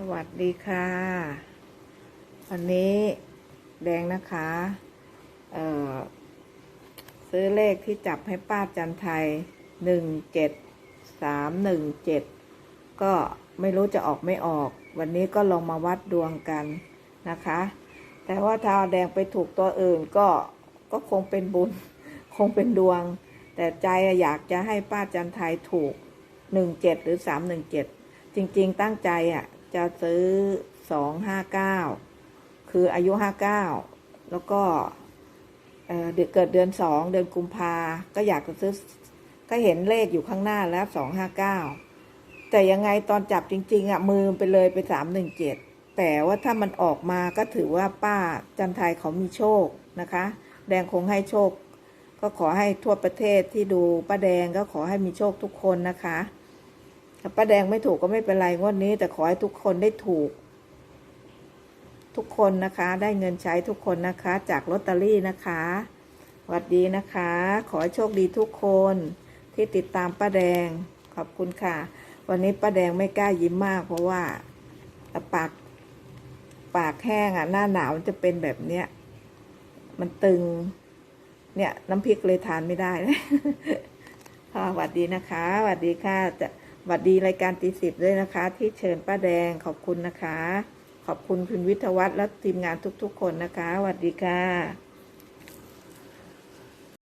สวัสดีค่ะ วันนี้แดงนะคะ เอ่อ ซื้อเลขที่จับให้ป้าจันไทยหนึ่งเจ็ดสามหนึ่งเจ็ดก็ไม่รู้จะออกไม่ออก วันนี้ก็ลองมาวัดดวงกันนะคะ แต่ว่าถ้าแดงไปถูกตัวอื่นก็ก็คงเป็นบุญ คงเป็นดวง แต่ใจอะอยากจะให้ป้าจันไทยถูกหนึ่งเจ็ดหรือสามหนึ่งเจ็ดจริง ๆ ตั้งใจอะ จะซื้อสองห้าเก้าคืออายุห้าเก้าแล้วก็เเดือเกิดเดือนสองเดือนกุมภาก็อยากจะซื้อ ก็เห็นเลขอยู่ข้างหน้าแล้วสองห้าเก้าแต่ยังไงตอนจับจริง ๆ อะ มือไปเลยไปสามหนึ่งเจ็ดแต่ว่าถ้ามันออกมาก็ถือว่าป้าจันไทยเขามีโชคนะคะ แดงคงให้โชค ก็ขอให้ทั่วประเทศที่ดูป้าแดงก็ขอให้มีโชคทุกคนนะคะ ถ้าป้าแดงไม่ถูกก็ไม่เป็นไรงวดนี้ แต่ขอให้ทุกคนได้ถูก ทุกคนนะคะ ได้เงินใช้ทุกคนนะคะ จากลอตเตอรี่นะคะสวัสดีนะคะ ขอให้โชคดีทุกคนที่ติดตามป้าแดงขอบคุณค่ะ วันนี้ป้าแดงไม่กล้ายิ้มมาก เพราะว่าปากปากแห้งอะ หน้าหนาวมันจะเป็นแบบเนี้ยมันตึง เนี่ย น้ำพริกเลยทานไม่ได้ค่ะสวัสดีนะคะสวัสดีค่ะจะ วัสดีรายการตีสิบด้วยนะคะ ที่เชิญป้าแดงขอบคุณนะคะ ขอบคุณคุณวิทยวัฒน์และทีมงานทุกๆ คนนะคะสวัสดีค่ะ